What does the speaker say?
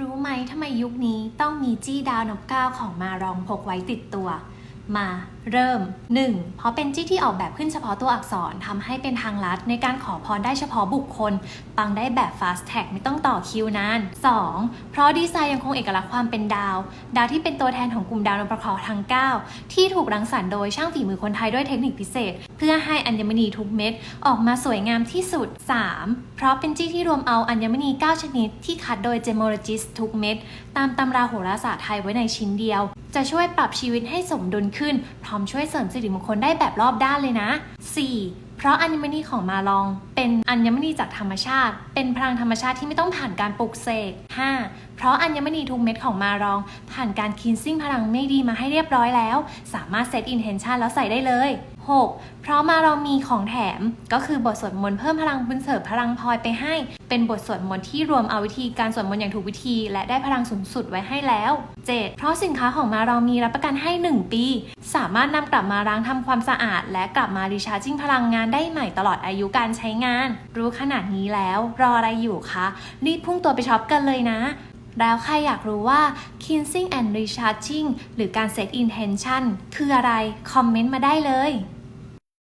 รู้ไหมทำไมยุคนี้ต้องมีจี้ดาวนบก้าวของมารองพกไว้ติดตัว มาเริ่ม 1. เพราะเป็นจี้ที่ออกแบบขึ้นเฉพาะตัวอักษรทำให้เป็นทางลัดในการขอพรได้เฉพาะบุคคล ปังได้แบบ fast tag ไม่ต้องต่อคิวนาน 2. เพราะดีไซน์ยังคงเอกลักษณ์ความเป็นดาว ดาวที่เป็นตัวแทนของกลุ่มดาวนพเคราะห์ทั้ง 9 ที่ถูกรังสรรค์โดยช่างฝีมือคนไทยด้วยเทคนิคพิเศษ เพื่อให้อัญมณีทุกเม็ดออกมาสวยงามที่สุด 3. เพราะเป็นจี้ที่รวมเอาอัญมณี 9 ชนิด ที่คัดโดยเจมโลจิสทุกเม็ดตามตำราโหราศาสตร์ไทยไว้ในชิ้นเดียว จะช่วยปรับชีวิตให้สมดุลขึ้น พร้อมช่วยเสริมสิริมงคลได้แบบรอบด้านเลยนะ 4. เพราะอัญมณีของมาลองเป็นอัญมณีจากธรรมชาติ เป็นพลังธรรมชาติที่ไม่ต้องผ่านการปลุกเสก 5. เพราะอัญมณีทุกเม็ดของมารอง ผ่านการคินซิ่งพลังไม่ดีมาให้เรียบร้อยแล้ว สามารถเซตอินเทนชันแล้วใส่ได้เลย 6. เพราะมาเรามีของแถมก็คือบทสวดมนต์เพิ่มพลังบุญเสริมพลังพลอยไปให้ เป็นบทสวดมนต์ที่รวมเอาวิธีการสวดมนต์อย่างถูกวิธี และได้พลังสูงสุดไว้ให้แล้ว 7. เพราะสินค้าของมาเรามีรับประกันให้ 1 ปี สามารถนำกลับมาล้างทำความสะอาด และกลับมารีชาร์จิ้งพลังงานได้ใหม่ตลอดอายุการใช้งาน รู้ขนาดนี้แล้วรออะไรอยู่คะรีบพุ่งตัวไปช็อปกันเลยนะแล้วใครอยากรู้ว่า cleansing and recharging หรือการ set intention คืออะไร คอมเมนต์มาได้เลย